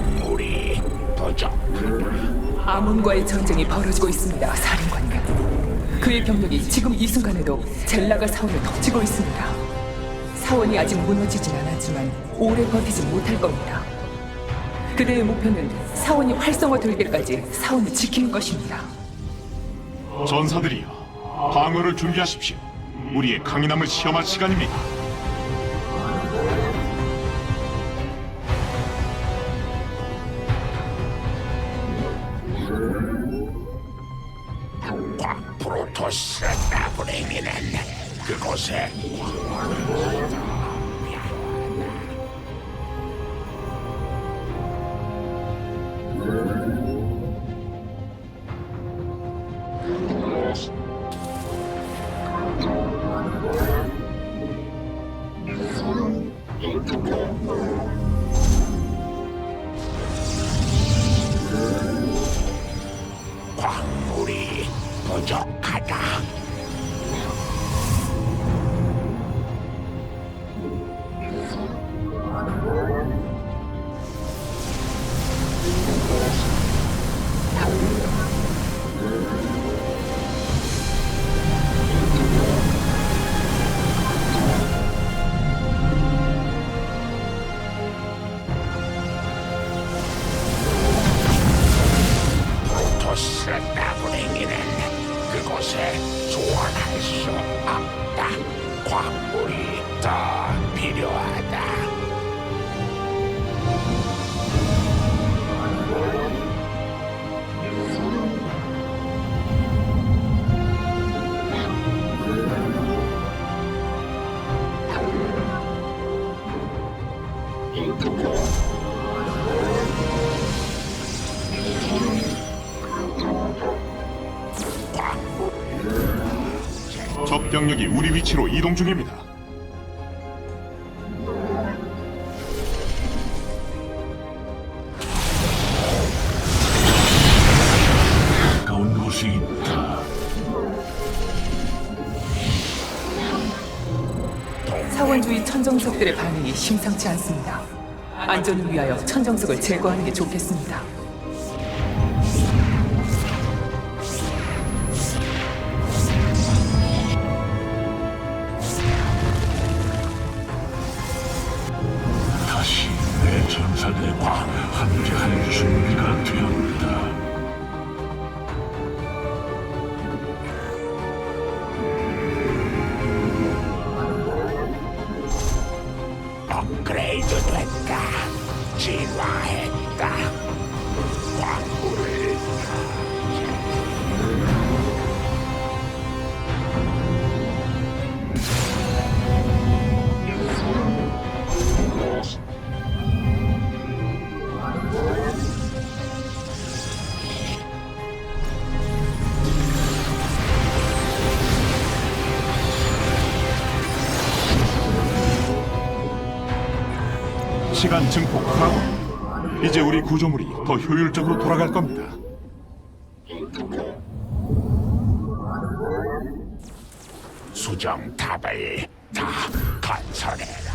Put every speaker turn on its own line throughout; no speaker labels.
광물이 부족하다.
아몬과의 전쟁이 벌어지고 있습니다, 사령관님. 그의 병력이 지금 이 순간에도 젤라가 사원을 덮치고 있습니다. 사원이 아직 무너지진 않았지만 오래 버티지 못할 겁니다. 그대의 목표는 사원이 활성화될 때까지 사원을 지키는 것입니다.
전사들이여, 방어를 준비하십시오. 우리의 강인함을 시험할 시간입니다.
프로토스 나부랭이는 그곳에
병력이 우리 위치로 이동 중입니다.
가까운 곳에 있다.
사원주의 천정석들의 반응이 심상치 않습니다. 안전을 위하여 천정석을 제거하는 게 좋겠습니다.
진화했다. 광물을
시간 증폭 가동. 이제 우리 구조물이 더 효율적으로 돌아갈 겁니다.
수정 탑을 다 건설해라.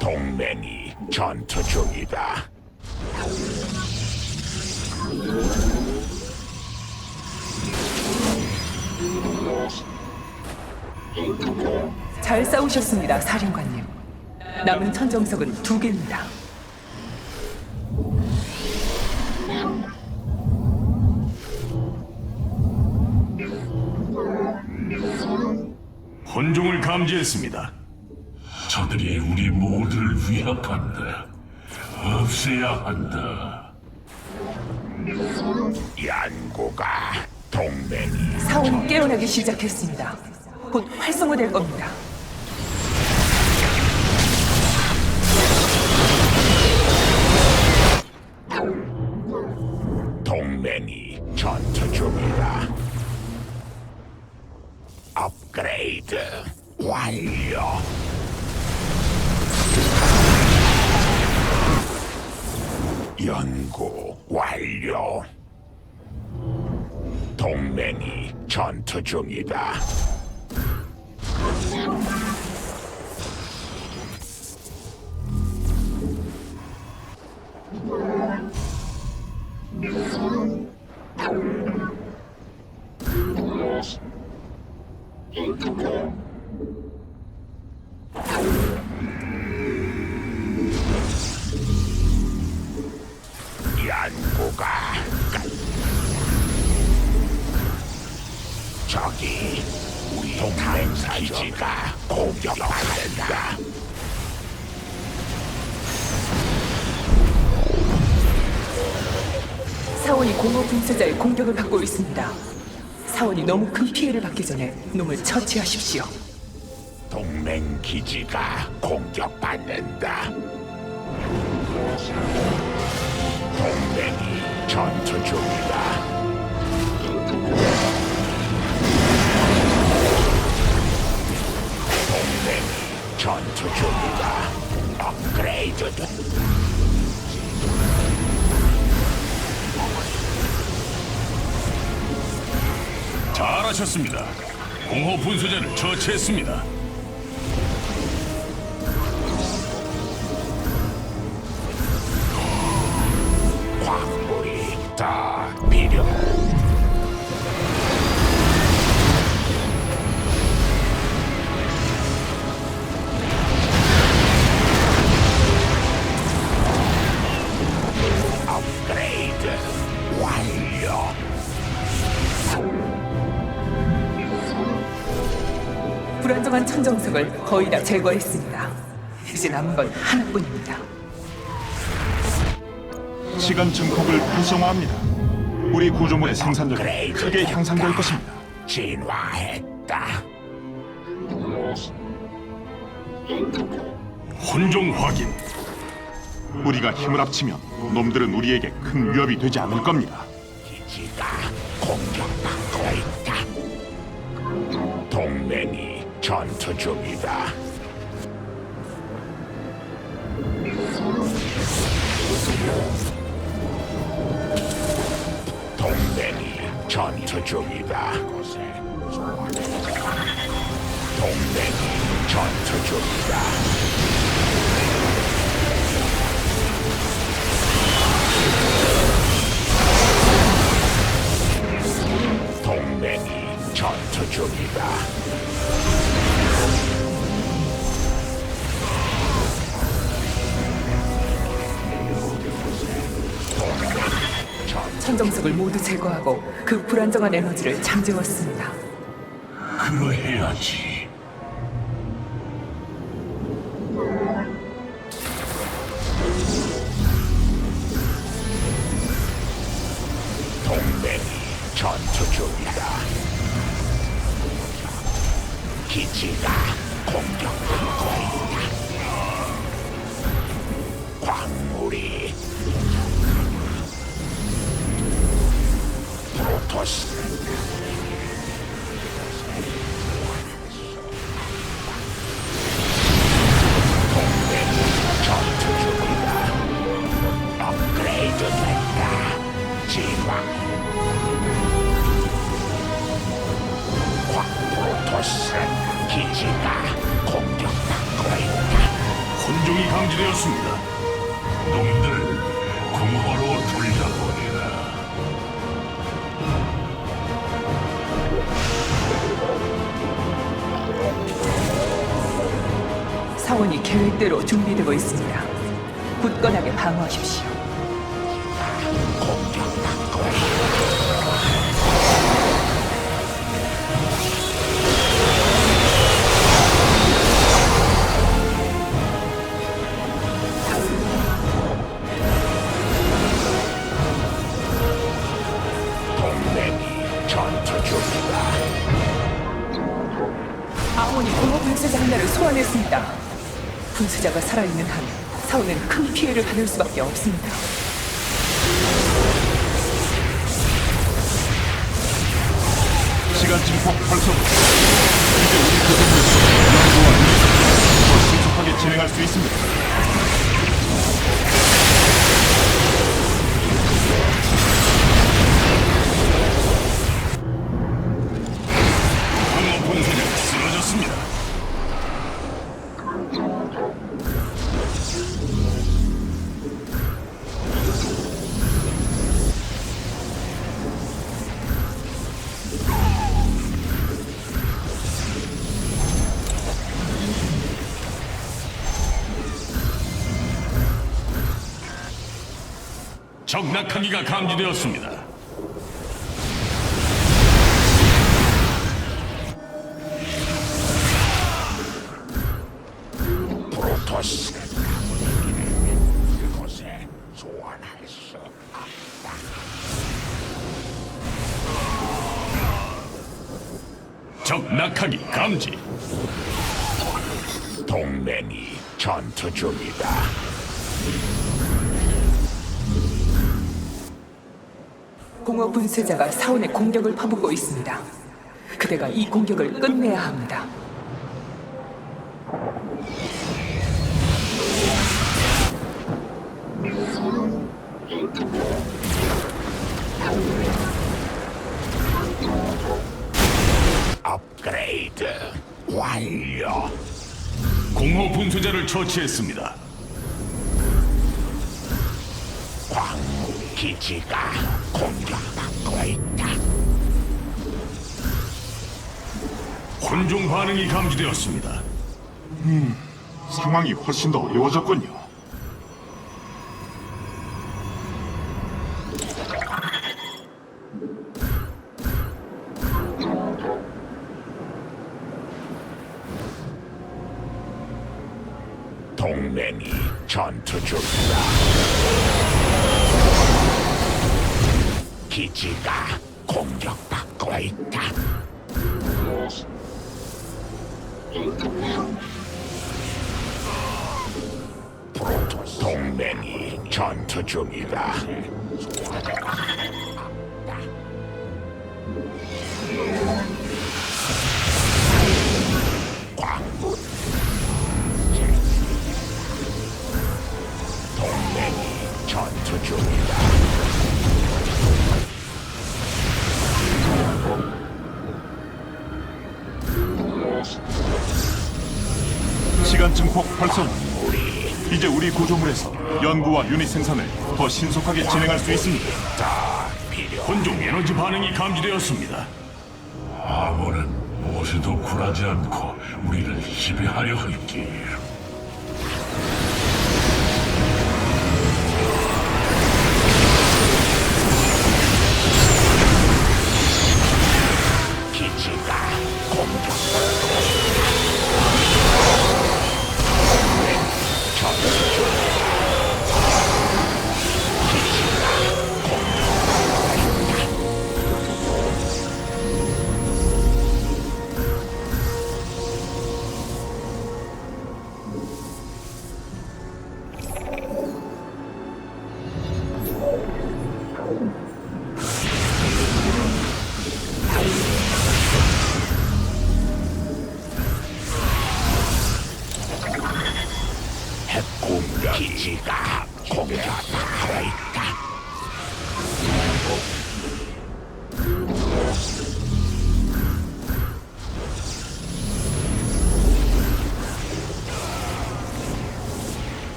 동맹이 전투 중이다.
잘 싸우셨습니다, 사령관님. 남은 천정석은 두 개입니다.
혼종을 감지했습니다. 저들이 우리 모두를 위협한다. 없애야 한다.
연구가 동맹이
사원이 깨어나기 시작했습니다. 곧 활성화될 겁니다.
동맹이 전투 중이다. 업그레이드 완료. 연구 완료. 동맹이 전투 중이다. 끝. 저기 우리 동맹 기지가 공격받는다.
사원이 공허 분쇄자의 공격을 받고 있습니다. 사원이 너무 큰 피해를 받기 전에 놈을 처치하십시오.
동맹 기지가 공격받는다. 전투 중이다. 동맹이 전투 중이다. 업그레이드.
잘하셨습니다. 공허 분쇄자를 처치했습니다.
천정석을 거의 다 제거했습니다. 이제 남은 건 하나뿐입니다.
시간 증폭을 활성화합니다. 우리 구조물의 생산력이 크게 향상될. 것입니다.
진화했다.
혼종 확인.
우리가 힘을 합치면 놈들은 우리에게 큰 위협이 되지 않을 겁니다.
기지가 공격 전투 중이다. 동맹이 전투 중이다. 동맹이 전투 중이다. 전투 중이다.
천정석을 모두 제거하고 그 불안정한 에너지를 잠재웠습니다.
그러해야지.
사원이 계획대로 준비되고 있습니다. 굳건하게 방어하십시오. 아몬이 공허 분쇄자 하나를 소환했습니다. 분수자가 살아있는 한 사원은 큰 피해를 받을 수밖에 없습니다.
시간 증폭 활성. 이제 우리 그들도 연구와 더 신속하게 진행할 수 있습니다. 항공 분수자 쓰러졌습니다.
적 낙하기가 감지되었습니다.
프로토스 그곳에 소환할 수 없다.
적 낙하기 감지.
동맹이 전투 중이다.
공허 분쇄자가 사원의 공격을 퍼붓고 있습니다. 그대가 이 공격을 끝내야 합니다.
업그레이드 완료.
공허 분쇄자를 처치했습니다.
광무 기지가 공격받고 있다.
혼종 반응이 감지되었습니다.
상황이 훨씬 더 어려워졌군요.
기지가 공격받고 있다. 프로토스 동맹이 전투 중이다.
시간 증 폭 활성. 이제 우리 구조물에서 연구와 유닛 생산을 더 신속하게 진행할 수 있습니다.
혼종 에너지 반응이 감지되었습니다.
아무는 무엇에도 굴하지 않고 우리를 지배하려 했기에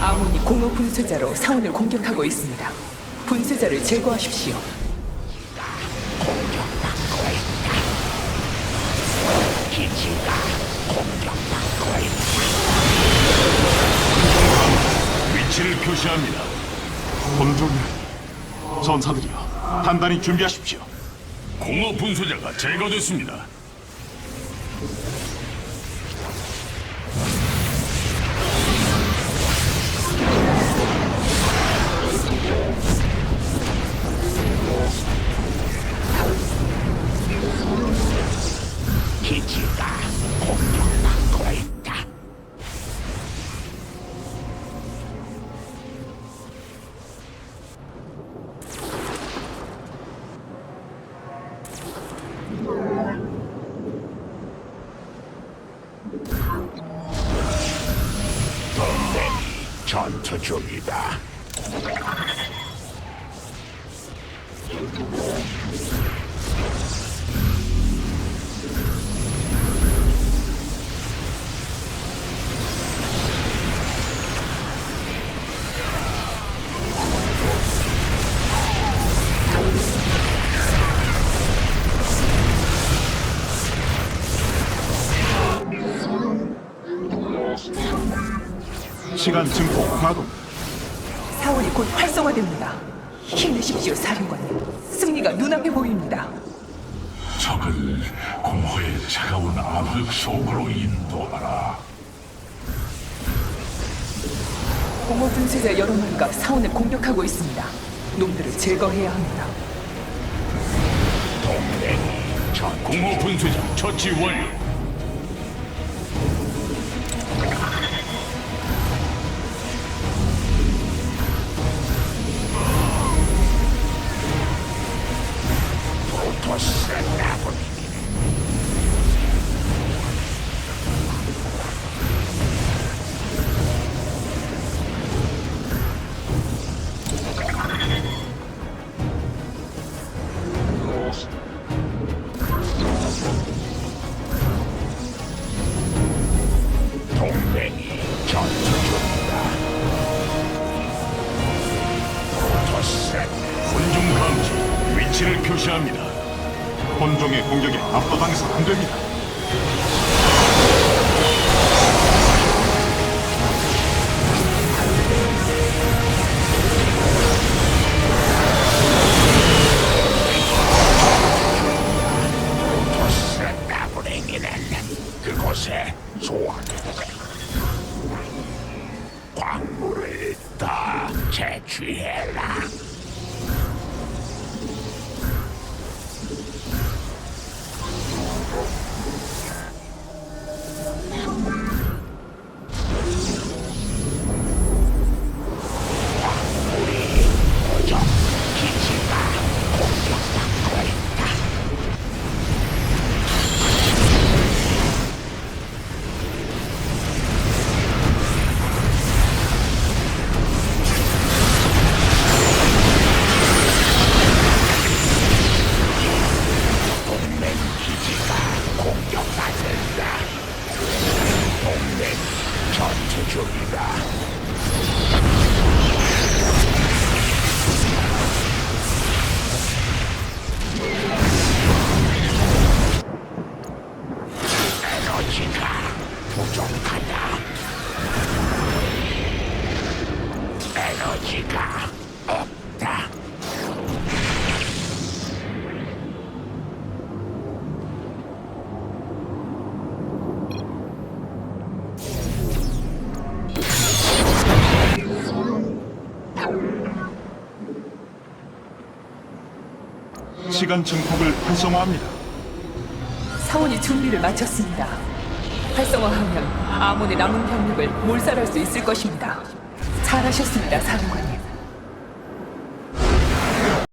아몬이 공허 분쇄자로 사원을 공격하고 있습니다. 분쇄자를 제거하십시오.
공격받고 있다. 기지가 공격받고 있다.
위치를 표시합니다.
혼종이라 전사들이여 단단히 준비하십시오.
공허 분쇄자가 제거됐습니다.
전투 중이다.
시간 증폭 가동.
사원이 곧 활성화됩니다. 힘내십시오, 사령관님. 승리가 눈앞에 보입니다.
적을 공허의 차가운 암흑 속으로 인도하라.
공허 분쇄자 여러 마리가 사원을 공격하고 있습니다. 놈들을 제거해야 합니다.
동맹이 전
공허 분쇄자 처치 완료.
에너지가 없다.
시간 증폭을 활성화합니다.
사원이 준비를 마쳤습니다. 활성화하면 아몬의 남은 병력을 몰살할 수 있을 것입니다. 잘하셨습니다, 사령관님.